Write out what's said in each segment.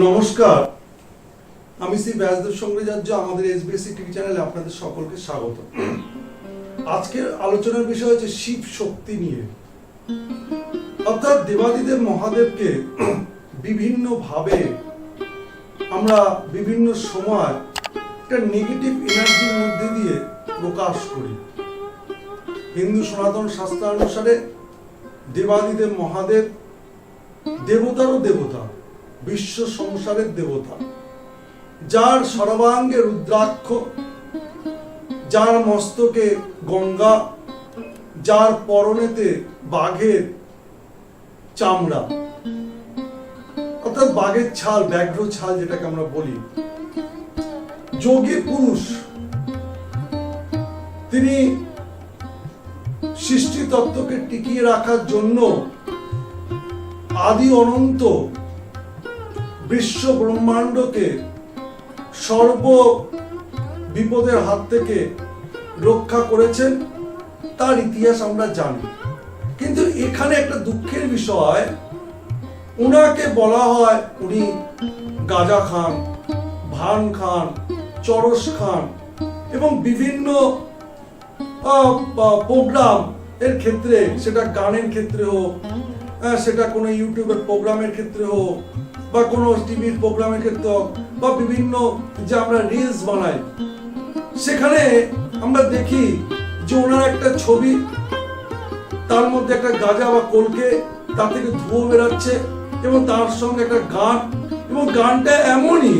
নমস্কার। আমি শ্রী ব্যাসদেব সঙ্গীজার্য আমাদের এসবিএসসি টিভি চ্যানেলে আপনাদের সকলকে স্বাগত। আজকের আলোচনার বিষয় হচ্ছে শিব শক্তি নিয়ে। অর্থাৎ দেবাদিদেব মহাদেবকে বিভিন্ন ভাবে আমরা বিভিন্ন সময় একটা নেগেটিভ এনার্জির মধ্যে দিয়ে প্রকাশ করি। হিন্দু সনাতন শাস্ত্রানুসারে দেবাদিদেব মহাদেব দেবতারও দেবতা। বিশ্ব সংসারের দেবতা, যার সর্বাঙ্গে রুদ্রাক্ষ, যার মস্তকে গঙ্গা, যার পরনেতে বাঘের চামড়া। অর্থাৎ বাঘের ছাল, ব্যাঘ্র ছাল যেটাকে আমরা বলি। যোগী পুরুষ, তিনি সৃষ্টি তত্ত্বকে টিকিয়ে রাখার জন্য আদি অনন্ত বিশ্ব ব্রহ্মাণ্ডকে সর্ব বিপদের হাত থেকে রক্ষা করেছেন, তার ইতিহাস আমরা জানি। কিন্তু এখানে একটা দুঃখের বিষয়, উনাকে বলা হয় উনি গাজা খান, ভান খান, চরস খান এবং বিভিন্ন প্রোগ্রাম এর ক্ষেত্রে, সেটা গানের ক্ষেত্রে হোক সেটা কোনো ইউটিউবের প্রোগ্রামের ক্ষেত্রে হোক বা কোনো টিভির প্রোগ্রামের ক্ষেত্রে বা বিভিন্ন যে আমরা রিলস বানাই, সেখানে আমরা দেখি যে ওনার একটা ছবি, তার মধ্যে একটা গাজা বা কলকে তার থেকে ধুয়ো বেরাচ্ছে এবং তার সঙ্গে একটা গান, এবং গানটা এমনই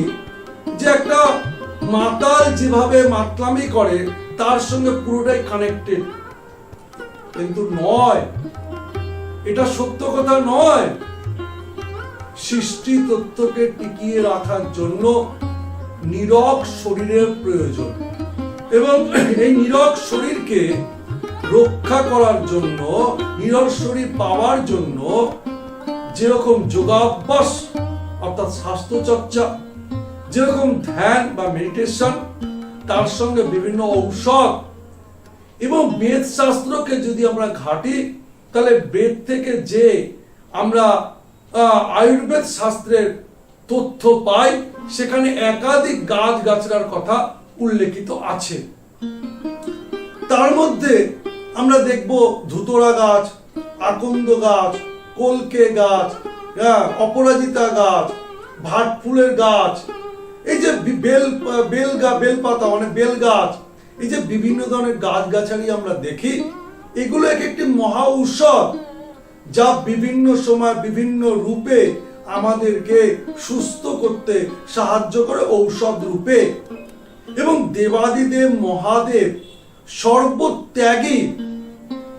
যে একটা মাতাল যেভাবে মাতলামি করে, তার সঙ্গে পুরোটাই কানেক্টেড কিন্তু নয়, এটা সত্য কথা নয়। সৃষ্টি তত্ত্বকে টিকিয়ে রাখার জন্য নীরব শরীরের প্রয়োজন। এবং এই নীরব শরীরকে রক্ষা করার জন্য নীরব শরীর পাওয়ার জন্য যেরকম যোগাভ্যাস, অর্থাৎ স্বাস্থ্য চর্চা যেরকম ধ্যান বা মেডিটেশন, তার সঙ্গে বিভিন্ন ঔষধ এবং বেদ শাস্ত্রকে যদি আমরা ঘাটি, তাহলে বেদ থেকে যে আমরা আয়ুর্বেদ শাস্ত্রের তথ্য পাই সেখানে একাধিক গাছ গাছড়ার কথা উল্লেখিত আছে। তার মধ্যে আমরা দেখব ধুতরা গাছ আকন্দ গাছ কলকে গাছ হ্যাঁ, অপরাজিতা গাছ ভাট ফুলের গাছ এই যে বেল বেল বেল পাতা মানে বেল গাছ এই যে বিভিন্ন ধরনের গাছ গাছালি আমরা দেখি এগুলো এক একটি মহা ঔষধ। যা বিভিন্ন সময় বিভিন্ন রূপে আমাদেরকে সুস্থ করতে সাহায্য করে ঔষধ রূপে। এবং দেবাদিদেব, মহাদেব সর্বত্যাগী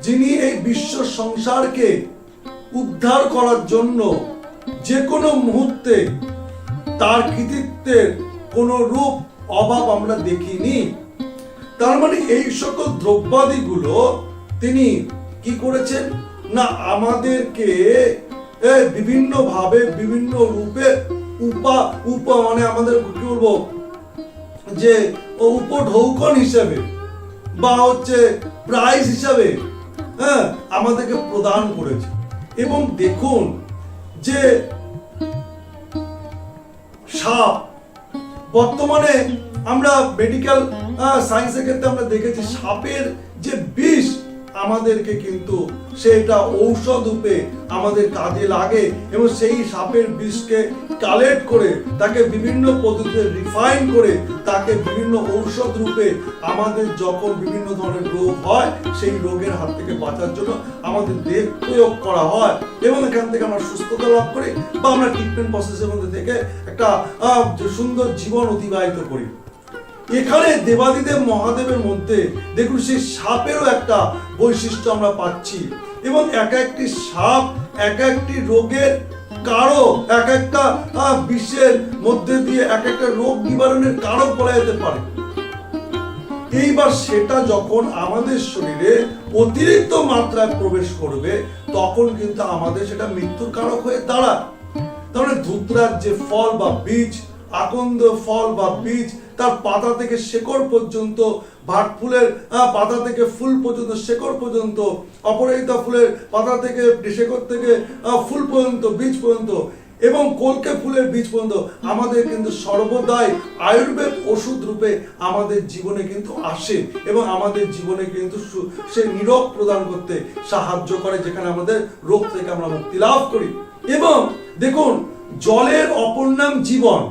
যিনি এই বিশ্ব সংসারকে উদ্ধার করার জন্য যে কোনো মুহূর্তে তার কৃতিত্বের কোনো রূপ, অভাব আমরা দেখিনি। তার মানে এই সকল দ্রব্যাদিগুলো তিনি কি করেছেন? না, আমাদেরকে বিভিন্ন ভাবে বিভিন্ন রূপে উপা উপা মানে আমাদের কি বলব? যে, ও উপঢৌকন হিসেবে বা হচ্ছে প্রাইজ হিসাবে হ্যাঁ আমাদেরকে প্রদান করেছে। এবং দেখুন যে, সাপ, বর্তমানে আমরা মেডিকেল সায়েন্সের ক্ষেত্রে আমরা দেখেছি সাপের যে বিষ আমাদেরকে কিন্তু সেটা ঔষধ রূপে আমাদের কাজে লাগে এবং সেই সাপের বিষকে কালেক্ট করে তাকে বিভিন্ন পদ্ধতিতে রিফাইন করে তাকে বিভিন্ন ঔষধ রূপে আমাদের যখন বিভিন্ন ধরনের রোগ হয়, সেই রোগের হাত থেকে বাঁচার জন্য আমাদের দেহ প্রয়োগ করা হয় এবং এখান থেকে আমরা সুস্থতা লাভ করি বা আমরা ট্রিটমেন্ট প্রসেসের মধ্যে থেকে একটা সুন্দর জীবন অতিবাহিত করি। এখানে দেবাদিদেব মহাদেবের মধ্যে দেখুন সেই সাপেরও একটা বৈশিষ্ট্য আমরা পাচ্ছি। এবং এক একটি সাপ, এক একটি রোগের কারক, এক একটা বিষের মধ্যে দিয়ে এক একটা রোগ নিবারণের কারক বলা যেতে পারে। এইবার সেটা যখন আমাদের শরীরে অতিরিক্ত মাত্রায় প্রবেশ করবে, তখন কিন্তু আমাদের সেটা মৃত্যুর কারক হয়ে দাঁড়ায়। তাহলে ধুতরার যে ফল বা বীজ আকন্দ ফল বা বীজ তার পাতা থেকে শেকড় পর্যন্ত, ভাট ফুলের পাতা থেকে ফুল পর্যন্ত, শেকড় পর্যন্ত, অপরাজিতা ফুলের পাতা থেকে, শেকড় থেকে ফুল পর্যন্ত, বীজ পর্যন্ত এবং কলকে ফুলের বীজ পর্যন্ত আমাদের কিন্তু সর্বদাই আয়ুর্বেদ ওষুধ রূপে আমাদের জীবনে কিন্তু আসে এবং আমাদের জীবনে কিন্তু সে নিরোগ প্রদান করতে সাহায্য করে যেখানে আমাদের রোগ থেকে আমরা মুক্তি লাভ করি। এবং দেখুন, জলের অপর নাম জীবন।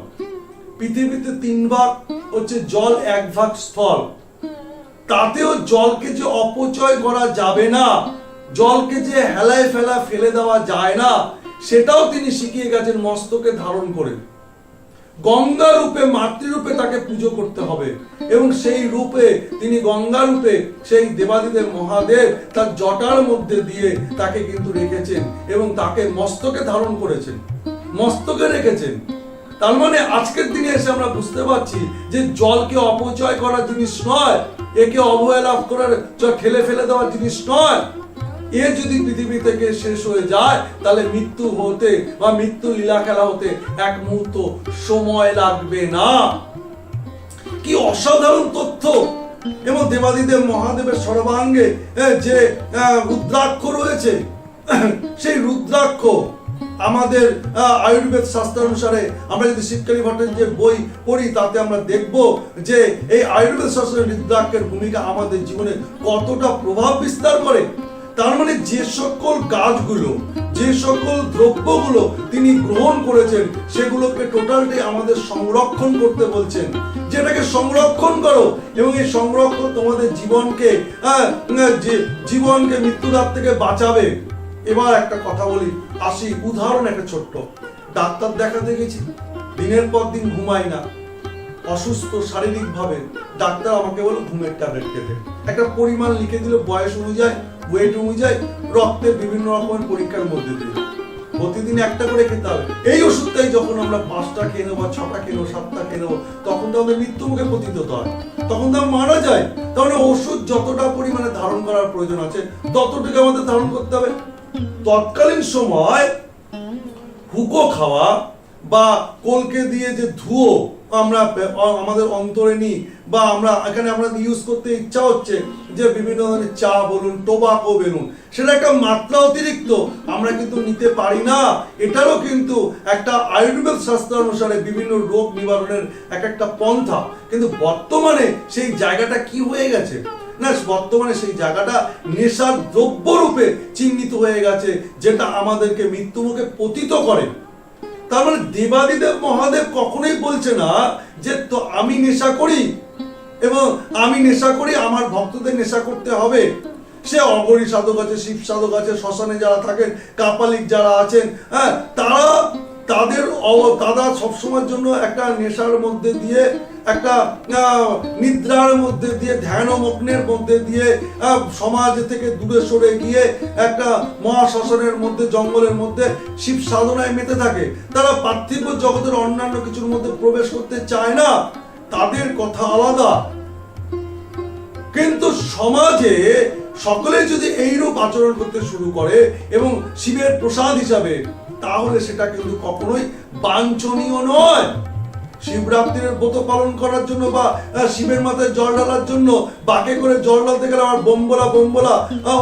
পৃথিবীতে তিন ভাগ হচ্ছে জল এক ভাগ স্থল। তাতেও জলকে যে অপচয় করা যাবে না, জলকে যে হেলায় ফেলা ফেলে দেওয়া যায় না, সেটাও তিনি শিখিয়ে গেছেন, মস্তকে ধারণ করে। গঙ্গা রূপে মাতৃরূপে তাকে পুজো করতে হবে এবং সেই রূপে তিনি গঙ্গা রূপে সেই দেবাদিদেব মহাদেব তার জটার মধ্যে দিয়ে তাকে কিন্তু রেখেছেন এবং তাকে মস্তকে ধারণ করেছেন। মস্তকে রেখেছেন। তার মানে আজকের দিনে এসে আমরা বুঝতে পারছি যে জলকে অপচয় করার জিনিস নয়, একে অবহেলা করার ঠেলে ফেলে দেওয়ার জিনিস নয়। এ যদি পৃথিবী থেকে শেষ হয়ে যায়, তাহলে মৃত্যু হতে বা মৃত্যু লীলা খেলা হতে এক মুহূর্ত সময় লাগবে না। কি অসাধারণ তথ্য! এবং দেবাদিদেব মহাদেবের সর্বাঙ্গে যে রুদ্রাক্ষ রয়েছে, সেই রুদ্রাক্ষ আমাদের আয়ুর্বেদ শাস্ত্র অনুসারে আমরা যদি শিবকালী ভট্টের যে বই পড়ি, তাতে আমরা দেখব যে এই আয়ুর্বেদ শাস্ত্রের রুদ্রাক্ষের ভূমিকা আমাদের জীবনে কতটা প্রভাব বিস্তার করে। তার মানে যে সকল গাছগুলো যে সকল দ্রব্যগুলো তিনি গ্রহণ করেছেন, সেগুলোকে টোটালটি আমাদের সংরক্ষণ করতে বলছেন। যেটাকে সংরক্ষণ করো এবং এই সংরক্ষণ তোমাদের জীবনকে জীবনকে মৃত্যুর হাত থেকে বাঁচাবে। এবার একটা কথা বলি। আসি উদাহরণ একটা ছোট্ট। ডাক্তার দেখাতে গেছি, দিনের পর দিন ঘুমাই না। অসুস্থ শারীরিকভাবে ডাক্তার আমাকে বলো ঘুমের ট্যাবলেট খেতে। একটা পরিমাণ লিখে দিল, বয়স অনুযায়ী ওয়েট অনুযায়ী রক্তের বিভিন্ন রকমের পরীক্ষার মধ্যে দিয়ে। প্রতিদিন একটা করে খেতে হবে। এই ওষুধটাই যখন আমরা পাঁচটা খেয়ে নেব, ছটা খেয়ে সাতটা খেয়ে তখন তো আমাদের মৃত্যু মুখে পতিত হয়। তখন তো মারা যায়। তাহলে ওষুধ যতটা পরিমাণে ধারণ করার প্রয়োজন আছে, ততটুকু আমাদের ধারণ করতে হবে। তৎকালীন সময় হুকো খাওয়া বা কলকে দিয়ে যে ধুয়ো আমরা আমাদের অন্তরে নিই বা আমরা এখানে আমরা ইউজ করতে ইচ্ছা হচ্ছে যে বিভিন্ন ধরনের চা বলুন টোবাকো বেলুন, সেটা একটা মাত্রা অতিরিক্ত। আমরা কিন্তু নিতে পারি না। এটারও কিন্তু একটা আয়ুর্বেদ শাস্ত্র অনুসারে বিভিন্ন রোগ নিবারণের এক একটা পন্থা। কিন্তু বর্তমানে সেই জায়গাটা কি হয়ে গেছে? না বর্তমানে সেই জায়গাটা নেশার দ্রব্য রূপে চিহ্নিত হয়ে গেছে, যেটা আমাদেরকে মৃত্যুমুখে পতিত করে। তার মানে দেবাদিদেব মহাদেব কখনোই বলছে না যে, তো আমি নেশা করি এবং আমি নেশা করি, আমার ভক্তদের নেশা করতে হবে। সে অগরী সাধক আছে, শিব সাধক আছে, শ্মশানে যারা থাকেন, কাপালিক যারা আছেন হ্যাঁ তারা তাদের তারা সবসময়ের জন্য একটা নেশার মধ্যে দিয়ে একটা নিদ্রার মধ্যে দিয়ে ধ্যানমগ্নের মধ্যে দিয়ে সমাজ থেকে দূরে সরে গিয়ে একটা মহাশ্মশানের মধ্যে, জঙ্গলের মধ্যে শিব সাধনায় মেতে থাকে। তারা পার্থিব জগতের অন্যান্য কিছুর মধ্যে প্রবেশ করতে চায় না। তাদের কথা আলাদা। কিন্তু সমাজে সকলে যদি এইরূপ আচরণ করতে শুরু করে এবং শিবের প্রসাদ হিসাবে, তাহলে সেটা কিন্তু কখনোই বাঞ্ছনীয় নয়। শিবরাত্রির ব্রত পালন করার জন্য বা শিবের মাথায় জল ঢালার জন্য বাকে করে জল ঢালতে গেলে আমার বোম্বলা বোম্বলা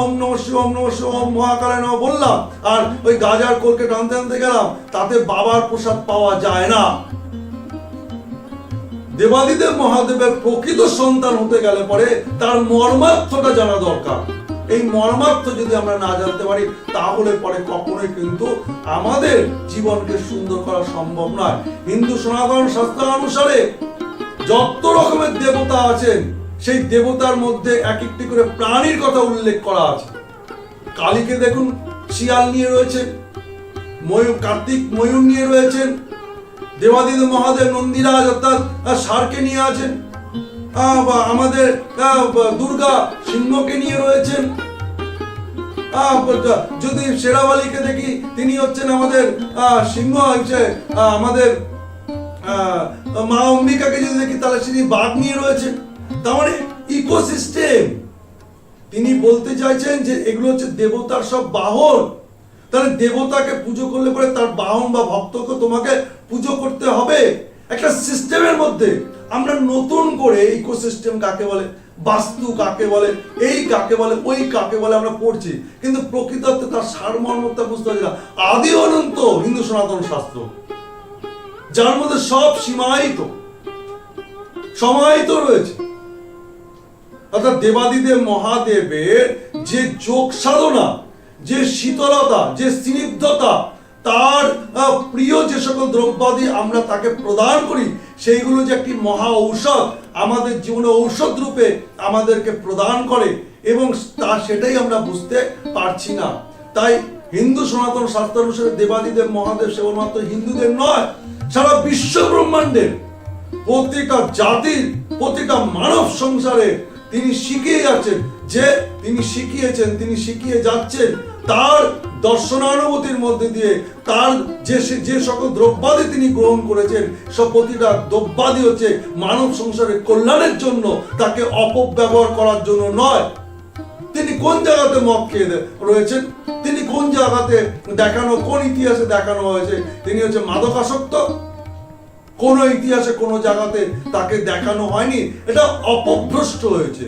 ওম নম শিব, ওম নম শিব, ওম মহাকালায় নম বললাম। আর ওই গাজার কোলকে টানতে টানতে গেলাম, তাতে বাবার প্রসাদ পাওয়া যায় না। দেবাদিদেব মহাদেবের প্রকৃত সন্তান হতে গেলে পরে তার মর্মার্থটা জানা দরকার। এই মর্মার্থ যদি আমরা না জানতে পারি, তাহলে পরে কখনোই কিন্তু আমাদের জীবনকে সুন্দর করা সম্ভব নয়। হিন্দু সনাতন শাস্ত্র অনুসারে যত রকমের দেবতা আছেন, সেই দেবতার মধ্যে এক একটি করে প্রাণীর কথা উল্লেখ করা আছে। কালীকে দেখুন, শিয়াল নিয়ে রয়েছে ময়ূর, কার্তিক ময়ূর নিয়ে রয়েছেন, দেবাদিদেব মহাদেব নন্দিরাজ অর্থাৎ ষাঁড়কে নিয়ে আছেন। আমাদের দুর্গা সিংহকে নিয়ে রয়েছেন। যদি শেরাওয়ালিকে দেখি, তিনি হচ্ছেন আমাদের সিংহ হচ্ছে আমাদের মা অম্বিকাকে যদি দেখি, তাহলে তিনি বাঘ নিয়ে রয়েছেন। তার মানে ইকোসিস্টেম তিনি বলতে চাইছেন যে এগুলো হচ্ছে দেবতার সব বাহন। তাহলে দেবতাকে পুজো করলে পরে তার বাহন বা ভক্তকে তোমাকে পুজো করতে হবে। একটা সিস্টেমের মধ্যে। আমরা নতুন করে ইকোসিস্টেম কাকে বলে, বাস্তু কাকে বলে, এই কাকে বলে, ওই কাকে বলে আমরা পড়ছি। কিন্তু প্রকৃত অর্থে তার সারমর্মতা বুঝতে না। আদি অনন্ত হিন্দু সনাতন শাস্ত্র। যার মধ্যে সব সীমায়িত। সমাহিত রয়েছে। অর্থাৎ দেবাদিদেব মহাদেবের যে যোগ সাধনা, যে শীতলতা, যে স্নিগ্ধতা তার প্রিয় যে সকল দ্রব্যাদি আমরা তাকে প্রদান করি, সেইগুলো যে একটি মহা ঔষধ আমাদের জীবনে ঔষধ রূপে আমাদেরকে প্রদান করে এবং তা সেটাই আমরা বুঝতে পারছি না। তাই হিন্দু সনাতন শাস্ত্র অনুসারে দেবাদিদেব, মহাদেব কেবলমাত্র হিন্দুদের নয়, সারা বিশ্ব ব্রহ্মাণ্ডের প্রতিটা জাতির, প্রতিটা মানব সংসারে তিনি শিখিয়ে যাচ্ছেন যে তিনি শিখিয়েছেন, তিনি শিখিয়ে যাচ্ছেন তার দর্শনানুভূতির মধ্যে দিয়ে, তার যে যে সকল দ্রব্যাদি তিনি গ্রহণ করেছেন, সব প্রতিটা দ্রব্যাদি হচ্ছে মানব সংসারের কল্যাণের জন্য, তাকে অপব্যবহার করার জন্য নয়। তিনি কোন জায়গাতে মদ খেয়ে রয়েছেন? তিনি কোন জায়গাতে দেখানো, কোন ইতিহাসে দেখানো হয়েছে? তিনি হচ্ছে মাদকাসক্ত। কোন ইতিহাসে কোন জায়গাতে তাকে দেখানো হয়নি, এটা অপভ্রষ্ট হয়েছে,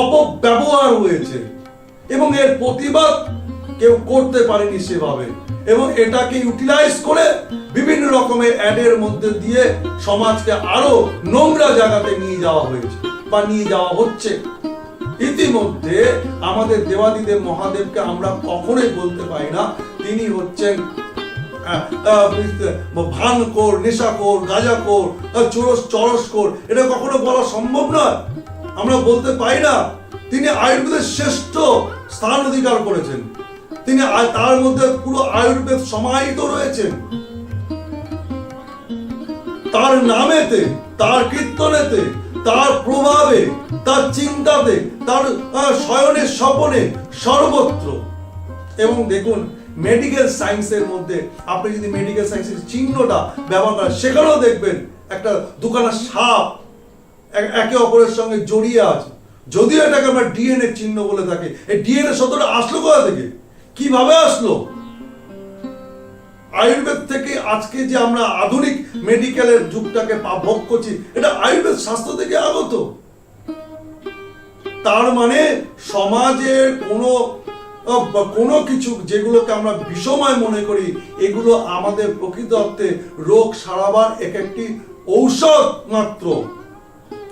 অপব্যবহার হয়েছে, এবং এর প্রতিবাদ কেউ করতে পারেনি সেভাবে। এবং এটাকে ইউটিলাইজ করে বিভিন্ন রকমের অ্যাডের মধ্যে দিয়ে সমাজকে আরও নোংরা জায়গাতে নিয়ে যাওয়া হয়েছে, বা নিয়ে যাওয়া হচ্ছে। ইতিমধ্যে আমাদের দেবাদিদেব মহাদেবকে আমরা কখনোই বলতে পারি না, তিনি হচ্ছেন আহ, আহ, ভানকোর নেশাকোর গাঁজাকোর আহ, চোরস চরসকোর এটা কখনো বলা সম্ভব নয়। আমরা বলতে পারি না তিনি আয়ুর্বেদের শ্রেষ্ঠ স্থান অধিকার করেছেন। তিনি তার মধ্যে পুরো আয়ুর্বেদ সমাহিত রয়েছেন। তার নামেতে তার কীর্তনেতে তার প্রভাবে তার চিন্তাতে তার শয়নের স্বপনে সর্বত্র। এবং দেখুন মেডিকেল সায়েন্সের মধ্যে। আপনি যদি মেডিকেল সায়েন্সের চিহ্নটা ব্যবহার করেন, সেখানেও দেখবেন একটা দুখানা সাপ একে অপরের সঙ্গে জড়িয়ে আছে। যদিও এটাকে আমরা ডিএনএ চিহ্ন বলে থাকি, এই ডিএনএ শব্দটা আসলো কোথা থেকে? কীভাবে আসলো? আয়ুর্বেদ থেকে আজকে যে আমরা আধুনিক মেডিকেলের যুগটাকে ভোগ করছি, এটা আয়ুর্বেদ স্বাস্থ্য থেকে আগত। তার মানে সমাজের কোনো কোনো কিছু যেগুলোকে আমরা বিষময় মনে করি, এগুলো আমাদের প্রকৃত অর্থে রোগ সারাবার এক একটি ঔষধ মাত্র।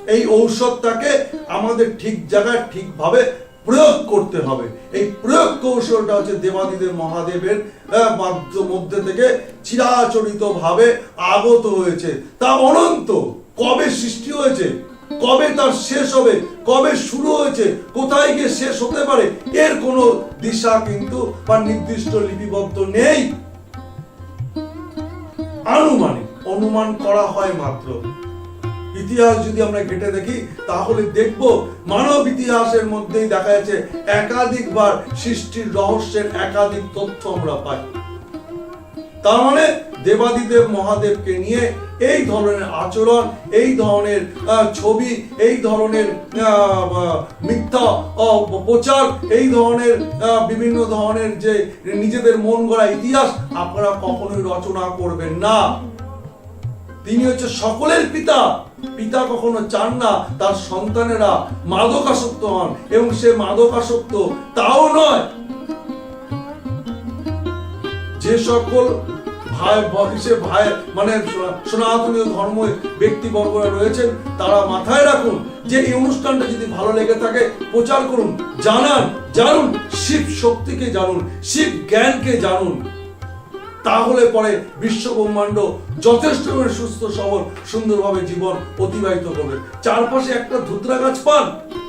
এই ঔষধটাকে আমাদের ঠিক জায়গায় ঠিকভাবে প্রয়োগ করতে হবে। এই প্রয়োগ কৌশলটা হচ্ছে দেবাদিদেব মহাদেবের মাধ্য- মধ্যে থেকে চিরাচরিত ভাবে আগত হয়েছে। তা অনন্ত কবে সৃষ্টি হয়েছে? কবে তার শেষ হবে? কবে শুরু হয়েছে? কোথায় গিয়ে শেষ হতে পারে? এর কোনো দিশা কিন্তু বা নির্দিষ্ট লিপিবদ্ধ নেই। আনুমানিক, অনুমান করা হয় মাত্র। ইতিহাস যদি আমরা ঘেটে দেখি, তাহলে দেখব মানব ইতিহাসের মধ্যেই দেখা যাচ্ছে একাধিকবার সৃষ্টির রহস্যের একাধিক তথ্য আমরা পাই। তার মানে দেবাদিদেব মহাদেবকে নিয়ে এই ধরনের আচরণ, এই ধরনের ছবি, এই ধরনের মিথ্যা প্রচার, এই ধরনের বিভিন্ন ধরনের যে নিজেদের মন গড়া ইতিহাস, আপনারা কখনোই রচনা করবেন না। তিনি হচ্ছে সকলের পিতা। পিতা কখনো চান না, তার সন্তানেরা মাদকাসক্ত হন, এবং সে মাদকাসক্ত তাও নয়। যে সকল ভাই ভাই মানে সনাতনীয় ধর্ম ব্যক্তিবর্গরা রয়েছেন, তারা মাথায় রাখুন যে এই অনুষ্ঠানটা যদি ভালো লেগে থাকে, প্রচার করুন, জানান, জানুন, শিব শক্তিকে জানুন, শিব জ্ঞানকে জানুন। তাহলে পরে বিশ্ব ব্রহ্মাণ্ড যথেষ্ট সুস্থ, সবল, সুন্দরভাবে জীবন অতিবাহিত করবে। চারপাশে একটা ধুতরা গাছ পান,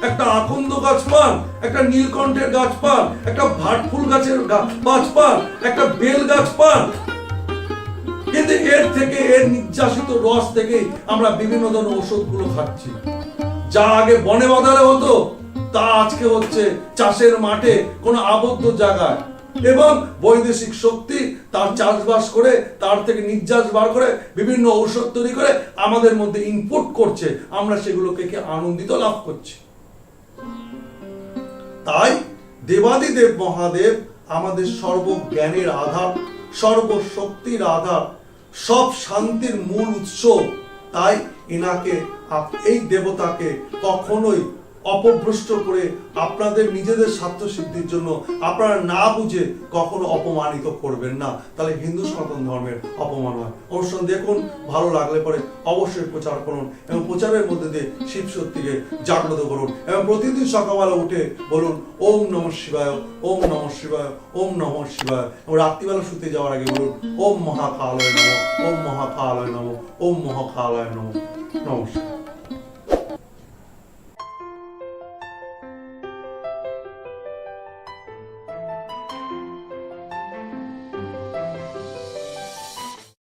একটা আকন্দ গাছ পান, একটা নীলকণ্ঠের গাছ পান, একটা ভাটফুল গাছের গাছ পান, একটা বেল গাছ পান কিন্তু এর থেকে, এর নির্যাসিত রস থেকে আমরা বিভিন্ন ধরনের ওষুধগুলো খাচ্ছি। যা আগে বনে বাজারে হতো, তা আজকে হচ্ছে চাষের মাঠে কোনো আবদ্ধ জায়গায়। এবং বৈদেশিক শক্তি তার চাষবাস করে, তার থেকে নির্যাস বার করে, বিভিন্ন ঔষধ তৈরি করে আমাদের মধ্যে ইনপুট করছে। আমরা সেগুলোকে কি আনন্দিত লাভ করছি? তাই দেবাদিদেব মহাদেব আমাদের সর্বজ্ঞানের আধার, সর্বশক্তির আধার সব শান্তির মূল উৎস তাই এনাকে এই দেবতাকে কখনোই অপভ্রষ্ট করে আপনাদের নিজেদের স্বার্থ সিদ্ধির জন্য আপনারা না বুঝে কখনো অপমানিত করবেন না। তাহলে হিন্দু সনাতন ধর্মের অপমান হয়। অনুষ্ঠান দেখুন, ভালো লাগলে পরে অবশ্যই প্রচার করুন এবং প্রচারের মধ্যে দিয়ে শিব শক্তিকে জাগ্রত করুন এবং প্রতিদিন সকালবেলা উঠে বলুন, ওম নম শিবায়, ওম নম শিবায়, ওম নম শিবায়। এবং রাত্রিবেলা শুতে যাওয়ার আগে বলুন, ওম মহাকালয় নম, ওম মহাকালয় নম, ওম মহাকালয় নম। নমস্কার।